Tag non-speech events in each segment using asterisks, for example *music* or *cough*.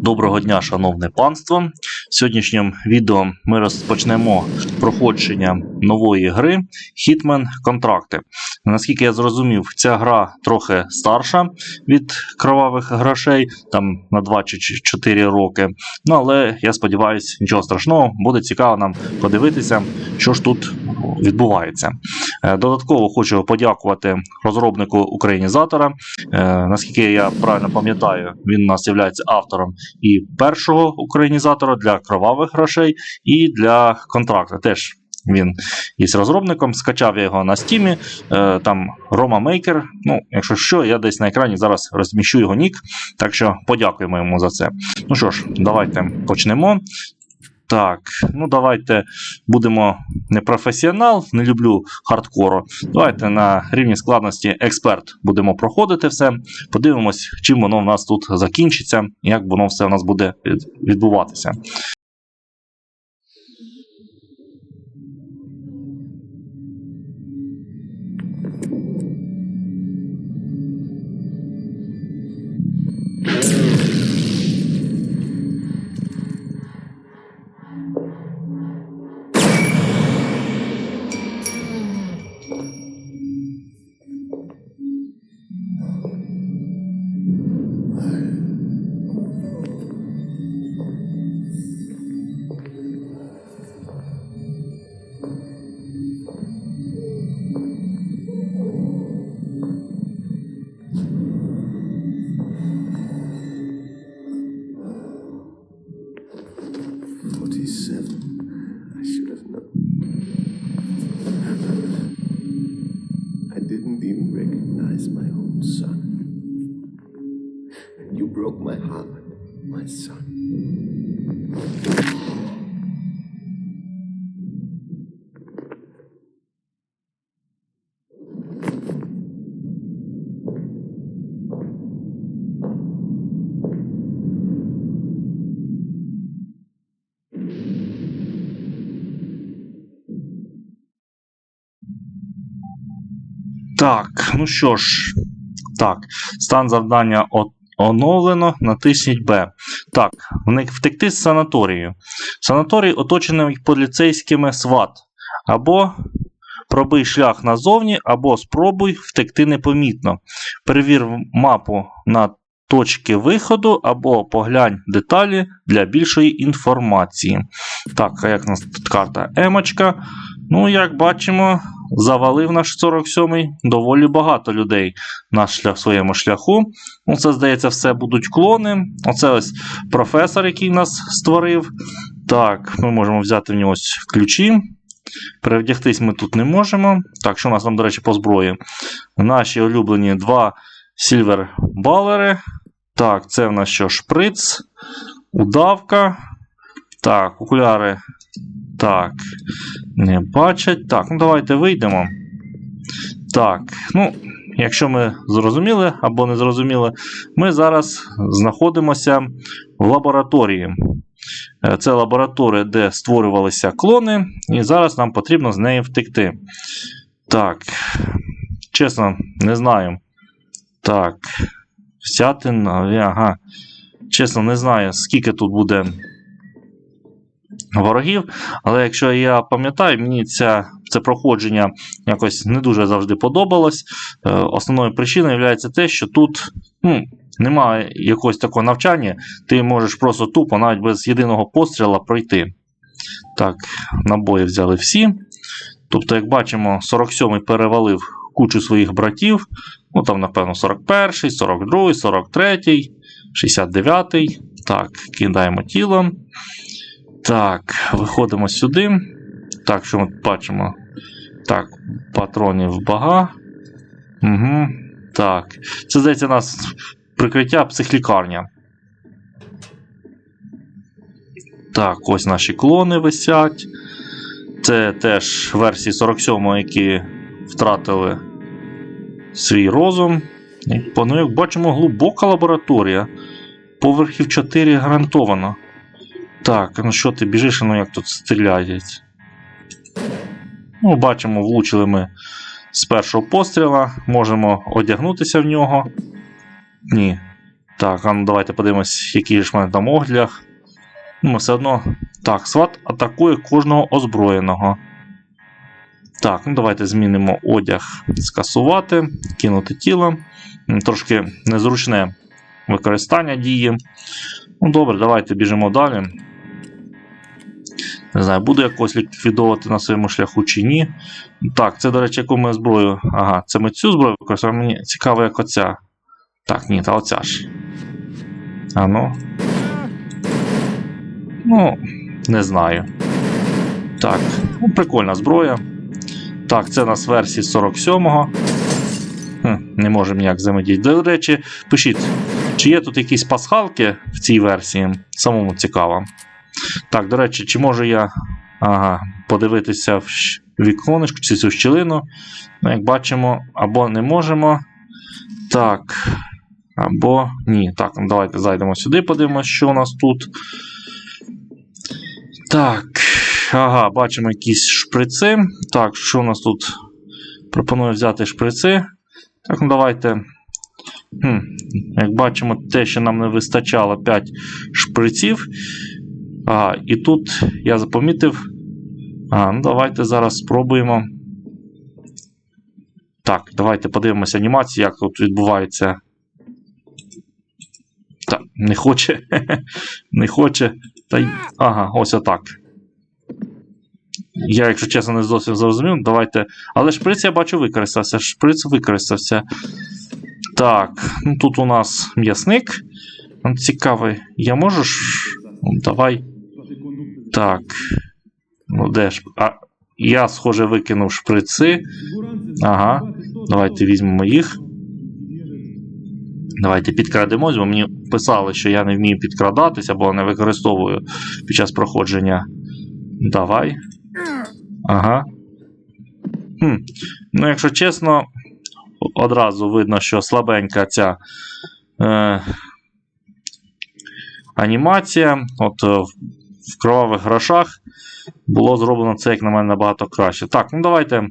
Доброго дня, шановне панство. В сьогоднішньому відео ми розпочнемо проходження нової гри Hitman Контракти. Наскільки я зрозумів, ця гра трохи старша від кровавих грошей, там на 2 чи 4 роки. Ну але я сподіваюся, нічого страшного, буде цікаво нам подивитися, що ж тут відбувається. Е, Додатково хочу подякувати розробнику українізатора. Е, Наскільки я правильно пам'ятаю, він у нас є автором і першого українізатора для кровавих грошей, і для контракту. Теж він є розробником. Скачав я його на стімі. Е, Там Рома Мейкер. Ну, якщо що, я десь на екрані зараз розміщу його нік. Так що подякуємо йому за це. Ну що ж, давайте почнемо. Так, ну давайте будемо не професіонал, не люблю хардкору. Давайте на рівні складності експерт будемо проходити все. Подивимось, чим воно в нас тут закінчиться, як воно все в нас буде відбуватися. You broke my heart, my son. Так, ну що ж, так, стан завдання о- оновлено, натисніть Б. Так, втекти з санаторію. Санаторій оточений поліцейськими СВАТ. Або пробий шлях назовні, або спробуй втекти непомітно. Перевір мапу на точки виходу, або поглянь деталі для більшої інформації. Так, а як у нас тут карта Емочка? Ну, як бачимо, завалив наш 47-й доволі багато людей на шлях, своєму шляху. Ну, це, здається, все будуть клони. Оце ось професор, який нас створив. Так, ми можемо взяти в нього ключі. Перевдягтись ми тут не можемо. Так, що у нас там, до речі, по зброї? Наші улюблені два сільвер балери. Так, це в нас що? Шприц, удавка. Так, окуляри. Так, не бачать. Так, ну давайте вийдемо. Так, ну, якщо ми зрозуміли або не зрозуміли, ми зараз знаходимося в лабораторії. Е, Це лабораторія, де створювалися клони, і зараз нам потрібно з неї втекти. Так, чесно, не знаю. Так, взяти. Ага. Чесно, не знаю, скільки тут буде ворогів. Але якщо я пам'ятаю, мені ця, це проходження якось не дуже завжди подобалось. Е, основною причиною є те, що тут ну, немає якогось такого навчання, ти можеш просто тупо, навіть без єдиного постріла пройти. Так, набої взяли всі. Тобто, як бачимо, 47-й перевалив кучу своїх братів. Ну, там, напевно, 41-й, 42-й, 43-й, 69-й. Так, кидаємо тіло. Так, виходимо сюди. Так, що ми бачимо? Так, патронів бага. Угу. Так. Це здається у нас прикриття психлікарня. Так, ось наші клони висять. Це теж версії 47 які втратили свій розум. Як бачимо, глибока лабораторія. Поверхів 4 гарантовано. Так, ну що ти біжиш, ну як тут стріляють? Ну, бачимо, влучили ми з першого постріла. Можемо одягнутися в нього. Ні. Так, а ну давайте подивимось, який ж в мене там огляд. Ну, все одно. Так, сват атакує кожного озброєного. Так, ну давайте змінимо одяг. Скасувати, кинути тіло. Трошки незручне використання дії. Ну, добре, давайте біжимо далі. Не знаю, буду якось ліквідовувати на своєму шляху чи ні. Так, це, до речі, яку ми зброю. Ага, це ми цю зброю використовуємо. Мені цікаво, як оця. Так, ні, та оця ж. А ну. Не знаю. Так, ну, прикольна зброя. Так, це у нас версії 47-го. Не можемо ніяк взаємодіяти. До речі, пишіть, чи є тут якісь пасхалки в цій версії? Самому цікаво. Так, до речі, чи можу я ага, подивитися в віконечко чи цю щілину? Ну, як бачимо, або не можемо. Так. Або ні. Так, ну, давайте зайдемо сюди, подивимося, що у нас тут. Так. Ага, бачимо якісь шприци. Так, що у нас тут? Пропоную взяти шприци. Так, ну давайте. Хм, як бачимо, те, що нам не вистачало 5 шприців. Ага, і тут я запомітив. А, ну давайте зараз спробуємо. Так, давайте подивимося анімацію, як тут відбувається. Так, не хоче. *laughs* не хоче. Та. Ага, ось отак. Я, якщо чесно, не зовсім зрозумів. Давайте. Але шприц я бачу використався. Шприц використався. Так, ну тут у нас м'ясник. Цікавий. Я можу. Давай. Так. Ну де ж. А, я, схоже, викинув шприци. Ага. Давайте візьмемо їх. Давайте підкрадемось, бо мені писали, що я не вмію підкрадатися, або не використовую під час проходження. Давай. Ага. Хм. Ну, якщо чесно, одразу видно, що слабенька ця е, анімація. От е, в, кровавих грошах було зроблено це, як на мене, набагато краще. Так, ну давайте.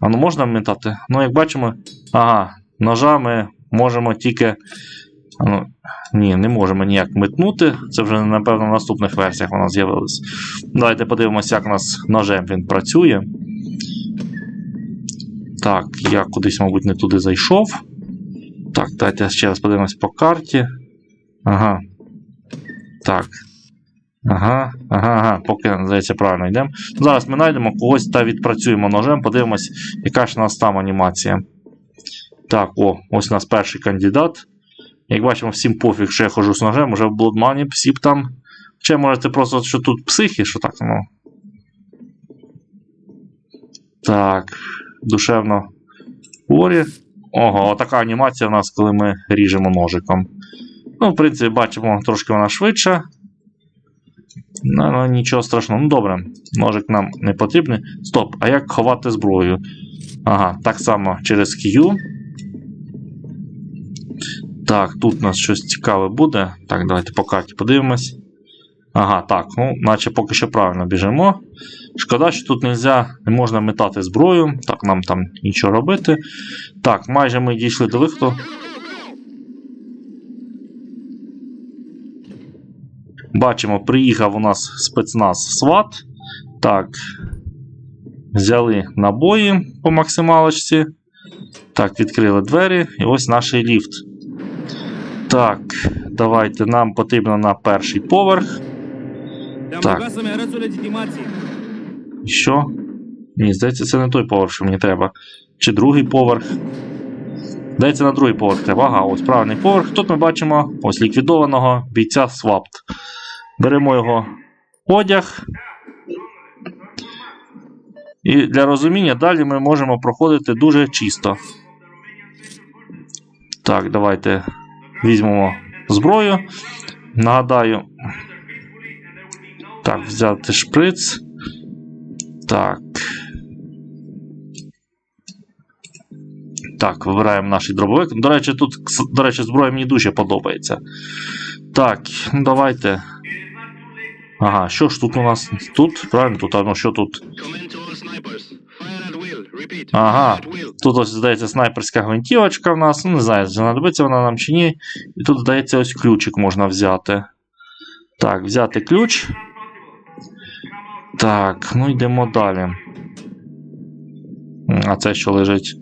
А ну можна метати? Ну, як бачимо, ага, ножами можемо тільки. Ну, ні, не можемо ніяк метнути. Це вже, напевно, в наступних версіях вона з'явилась. Давайте подивимося, як у нас ножем він працює. Так, я кудись, мабуть, не туди зайшов. Так, давайте ще раз подивимось по карті. Ага. Так. Ага, ага, ага, поки, здається, правильно йдемо. Зараз ми знайдемо когось та відпрацюємо ножем, подивимось, яка ж у нас там анімація. Так, о, ось у нас перший кандидат. Як бачимо, всім пофіг, що я хожу з ножем, уже в Bloodmoney всі б там. Чи може це просто що тут психи, що так, ну. Так, душевно хворі. Ого, отака анімація у нас, коли ми ріжемо ножиком. Ну, в принципі, бачимо, трошки вона швидша. Ну, ну, нічого страшного. Ну добре, ножик нам не потрібний. Стоп, а як ховати зброю? Ага, так само через Q. Так, тут у нас щось цікаве буде. Так, давайте по карті подивимось. Ага, так, ну, наче поки що правильно біжимо. Шкода, що тут нельзя, не можна метати зброю. Так, нам там нічого робити. Так, майже ми дійшли до виходу. Бачимо, приїхав у нас спецназ СВАТ. Так. Взяли набої по максималочці. Так, відкрили двері. І ось наш ліфт. Так, давайте нам потрібно на перший поверх. Так. Legitimație. Що? Ні, здається, це не той поверх, що мені треба. Чи другий поверх. Здається, на другий поверх треба. Ага, ось правильний поверх. Тут ми бачимо ось ліквідованого бійця Свапт. Беремо його одяг. І для розуміння далі ми можемо проходити дуже чисто. Так, давайте візьмемо зброю. Нагадаю. Так, взяти шприц. Так. Так, вибираємо наш дробовик. До речі, тут, до речі, зброя мені дуже подобається. Так, ну давайте. Ага, що ж тут у нас? Тут? Правильно, тут, а ну що тут? Ага. Тут ось здається снайперська гвинтівочка в нас. Ну, не знаю, знадобиться вона нам чи ні. І тут, здається, ось ключик можна взяти. Так, взяти ключ. Так, ну йдемо далі. А це що лежить?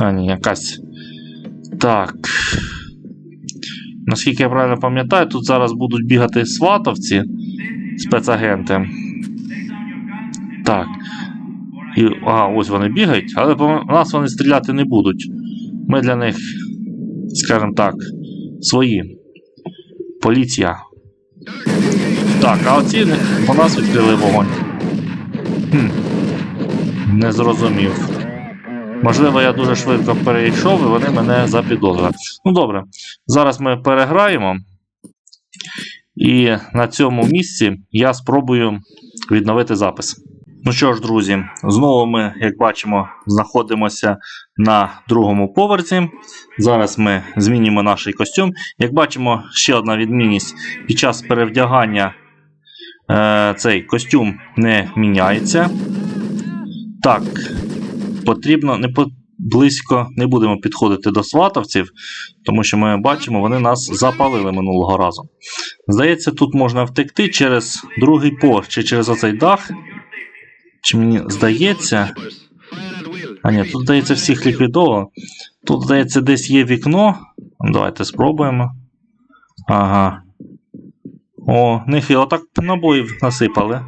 А, ні, якась. Так. Наскільки я правильно пам'ятаю, тут зараз будуть бігати сватовці, спецагенти. Так. І, ага, ось вони бігають, але по нас вони стріляти не будуть. Ми для них, скажімо так, свої. Поліція. Так, а оці по нас відкрили вогонь. Хм. Не зрозумів. Можливо, я дуже швидко перейшов і вони мене запідозрили. Ну добре, зараз ми переграємо. І на цьому місці я спробую відновити запис. Ну що ж, друзі, знову ми, як бачимо, знаходимося на другому поверсі. Зараз ми змінюємо наш костюм. Як бачимо, ще одна відмінність: під час перевдягання е, цей костюм не міняється. Так, потрібно не по, близько не будемо підходити до сватовців, тому що ми бачимо, вони нас запалили минулого разу. Здається, тут можна втекти через другий поверх чи через оцей дах. Чи мені здається. А ні, тут здається всіх ліквідовано. Тут, здається, десь є вікно. Давайте спробуємо. Ага. О, нехило так набоїв насипали.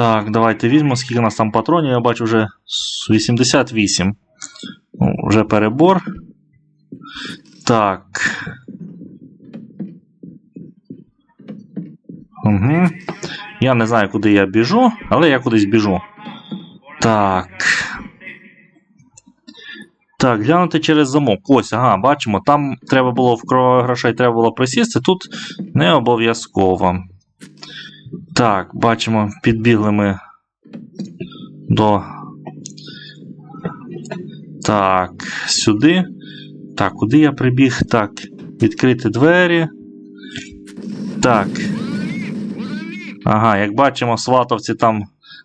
Так, давайте візьмемо, скільки у нас там патронів, я бачу вже 88. Ну, вже перебор. Так. Угу. Я не знаю, куди я біжу, але я кудись біжу. Так. Так, глянути через замок. Ось, ага, бачимо, там треба було в грошей треба було присісти, тут не обов'язково. Так, бачимо, підбігли ми до. Так, сюди. Так, куди я прибіг? Так, відкрити двері. Так. Ага, як бачимо, сватовці там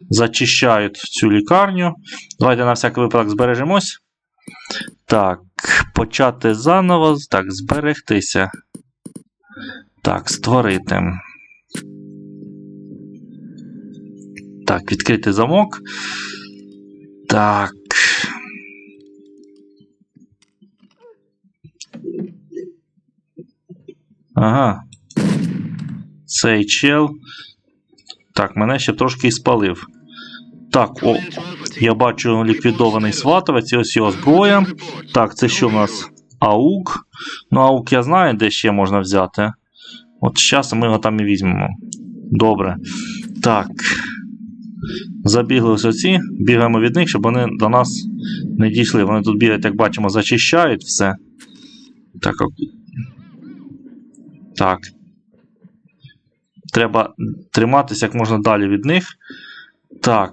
зачищають цю лікарню. Давайте на всякий випадок збережемось. Так, почати заново. Так, зберегтися. Так, створити. Так, відкрити замок. Так. Ага. Цей чел. Так, мене ще трошки і спалив. Так, о, я бачу ліквідований сватовець, і ось його зброя. Так, це що в нас? Аук. Ну, аук я знаю, де ще можна взяти. От зараз ми його там і візьмемо. Добре. Так. Забігли ось оці, бігаємо від них, щоб вони до нас не дійшли. Вони тут бігають, як бачимо, зачищають все. Так. Так. Треба триматися як можна далі від них. Так.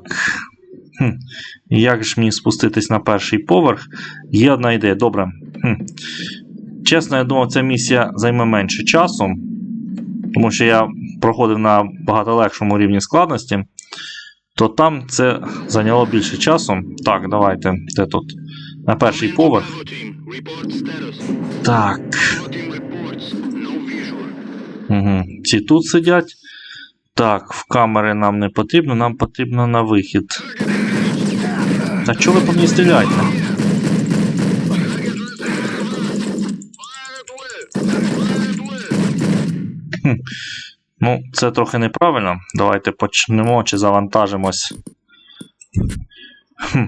Хм. Як ж мені спуститись на перший поверх? Є одна ідея. Добре. Хм. Чесно, я думав, ця місія займе менше часу, тому що я проходив на багато легшому рівні складності, то там це зайняло більше часу. Так, давайте. Де тут? На перший поверх. Так. Угу. Ці тут сидять. Так, в камери нам не потрібно, нам потрібно на вихід. Та чого ви по мені стріляєте? Хм. Ну, це трохи неправильно. Давайте почнемо чи завантажимось. Хм.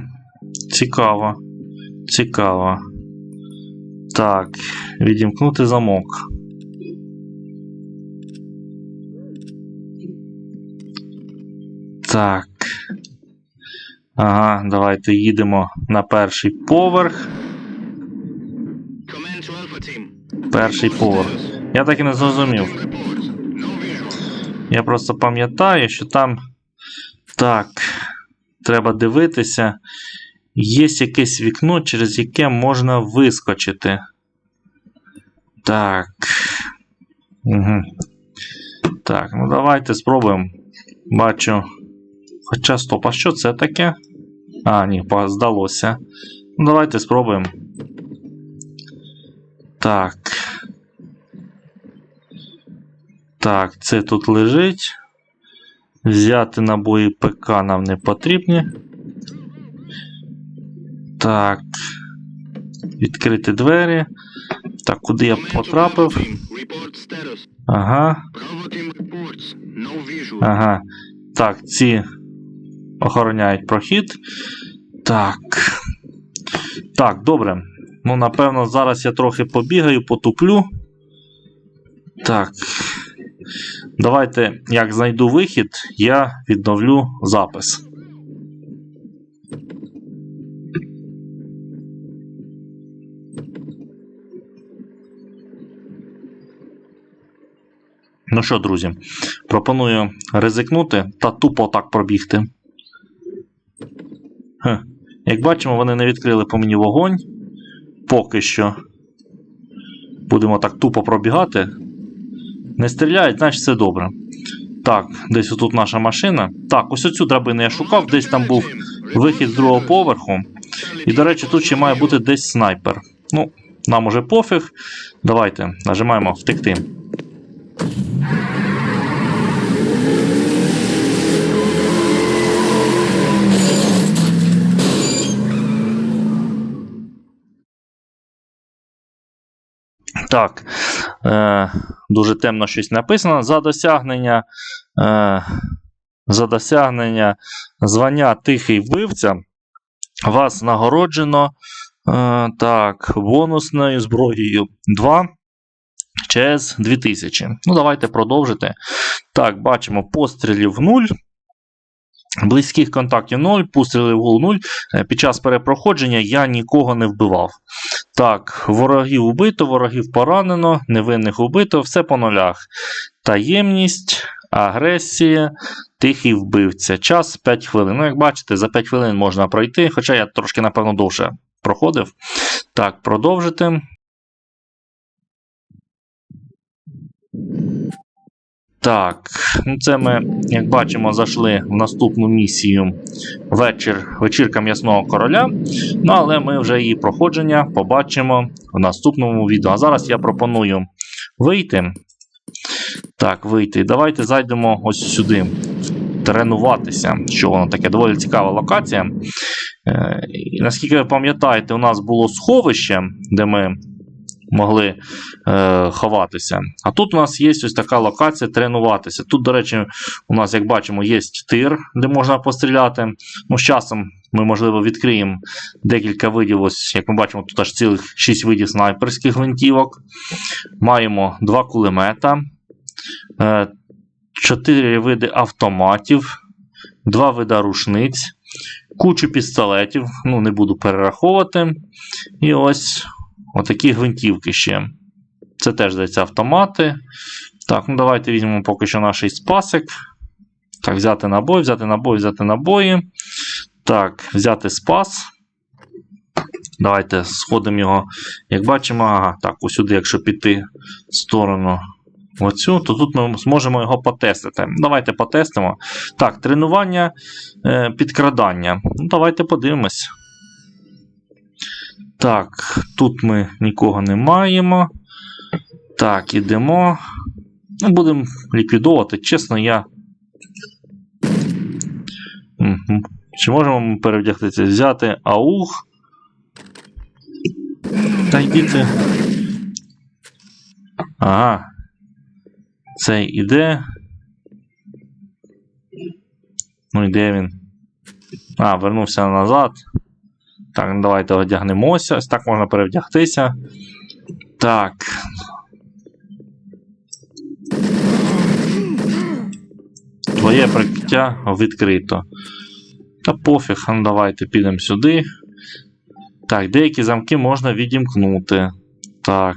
Цікаво. Цікаво. Так, відімкнути замок. Так. Ага, давайте їдемо на перший поверх. Перший поверх. Я так і не зрозумів. Я просто пам'ятаю, що там. Так. Треба дивитися. Є якесь вікно, через яке можна вискочити. Так. Угу. Так, ну давайте спробуємо. Бачу. Хоча стоп, а що це таке? А, ні, здалося. Ну, давайте спробуємо. Так. Так, це тут лежить. Взяти набої ПК нам не потрібні. Так. Відкрити двері. Так, куди я потрапив? Ага. Ага. Так, ці охороняють прохід. Так. Так, добре. Ну, напевно, зараз я трохи побігаю, потуплю. Так. Давайте, як знайду вихід, я відновлю запис. Ну що, друзі, пропоную ризикнути та тупо так пробігти. Хе. Як бачимо, вони не відкрили по мені вогонь. Поки що. Будемо так тупо пробігати. Не стріляють, значить все добре. Так, десь отут наша машина. Так, ось оцю драбину я шукав, десь там був вихід з другого поверху. І, до речі, тут ще має бути десь снайпер. Ну, нам уже пофіг. Давайте нажимаємо втекти. Так. Е, дуже темно щось написано. За досягнення. Е, за досягнення звання тихий вбивця. Вас нагороджено. Е, так, бонусною зброєю 2. ЧС 2000. Ну, давайте продовжити. Так, бачимо пострілів 0. Близьких контактів 0, пострілів гул 0. Е, Під час перепроходження я нікого не вбивав. Так, ворогів вбито, ворогів поранено, невинних вбито, все по нулях. Таємність, агресія, тихий вбивця. Час 5 хвилин. Ну, як бачите, за 5 хвилин можна пройти, хоча я трошки, напевно, довше проходив. Так, продовжити. Так, ну це ми, як бачимо, зайшли в наступну місію вечір, вечірка м'ясного короля. Ну, але ми вже її проходження побачимо в наступному відео. А зараз я пропоную вийти. Так, вийти. Давайте зайдемо ось сюди. Тренуватися. Що воно таке? Доволі цікава локація. Е, наскільки ви пам'ятаєте, у нас було сховище, де ми могли е, ховатися. А тут у нас є ось така локація тренуватися. Тут, до речі, у нас, як бачимо, є тир, де можна постріляти. Ну, з часом ми, можливо, відкриємо декілька видів. Ось, як ми бачимо, тут аж цілих 6 видів снайперських гвинтівок. Маємо два кулемета, 4 види автоматів, 2 види рушниць, кучу пістолетів. Ну, не буду перераховувати. І ось отакі гвинтівки ще. Це теж здається автомати. Так, ну давайте візьмемо поки що наш спасик. Так, взяти набой, взяти набой, взяти набої. Так, взяти спас. Давайте сходимо його. Як бачимо, ага, так, ось сюди, якщо піти в сторону оцю, то тут ми зможемо його потестити. Давайте потестимо. Так, тренування е, підкрадання. Ну, давайте подивимось. Так, тут ми нікого не маємо. Так, ідемо. Ну, будемо ліквідовувати. Чесно, я. Чи можемо ми перевдягтися? Взяти аух. Та йдіти. Ага. Цей іде. Ну і де він? А, вернувся назад. Так, давайте одягнемося. Ось так можна перевдягтися. Так. Твоє прикриття відкрито. Та пофіг, ну давайте підемо сюди. Так, деякі замки можна відімкнути. Так.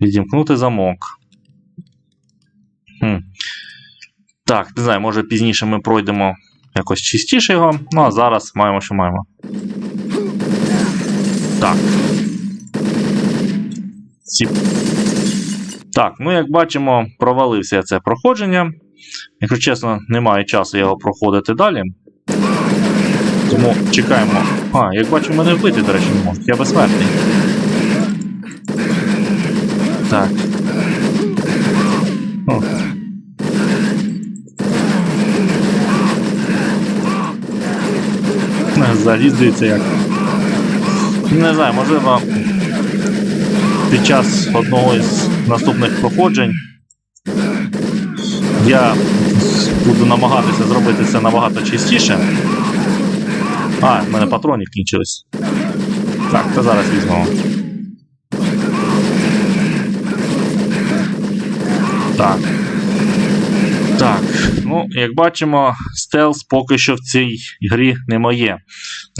Відімкнути замок. Хм. Так, не знаю, може пізніше ми пройдемо якось чистіше його. Ну а зараз маємо, що маємо. Так. Ці... Так, ну як бачимо, провалився це проходження. Якщо чесно, немає часу його проходити далі. Тому чекаємо. А, як бачу, мене вбити, до речі, не можуть. Я безсмертний. Так. О. Не, Заліздується як. Не знаю, можливо, під час одного із наступних проходжень я буду намагатися зробити це набагато частіше. А, в мене патронів кінчились. Так, то зараз візьмемо. Так. Так, ну, як бачимо, стелс поки що в цій грі не моє.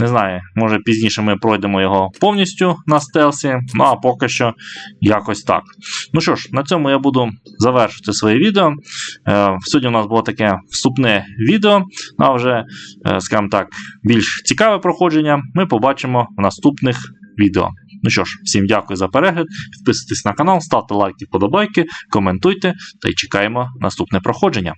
Не знаю, може пізніше ми пройдемо його повністю на стелсі, ну а поки що якось так. Ну що ж, на цьому я буду завершити своє відео. Е, сьогодні у нас було таке вступне відео, а вже, е, скажімо так, більш цікаве проходження ми побачимо в наступних відео. Ну що ж, всім дякую за перегляд. Підписуйтесь на канал, ставте лайки, вподобайки, коментуйте та й чекаємо наступне проходження.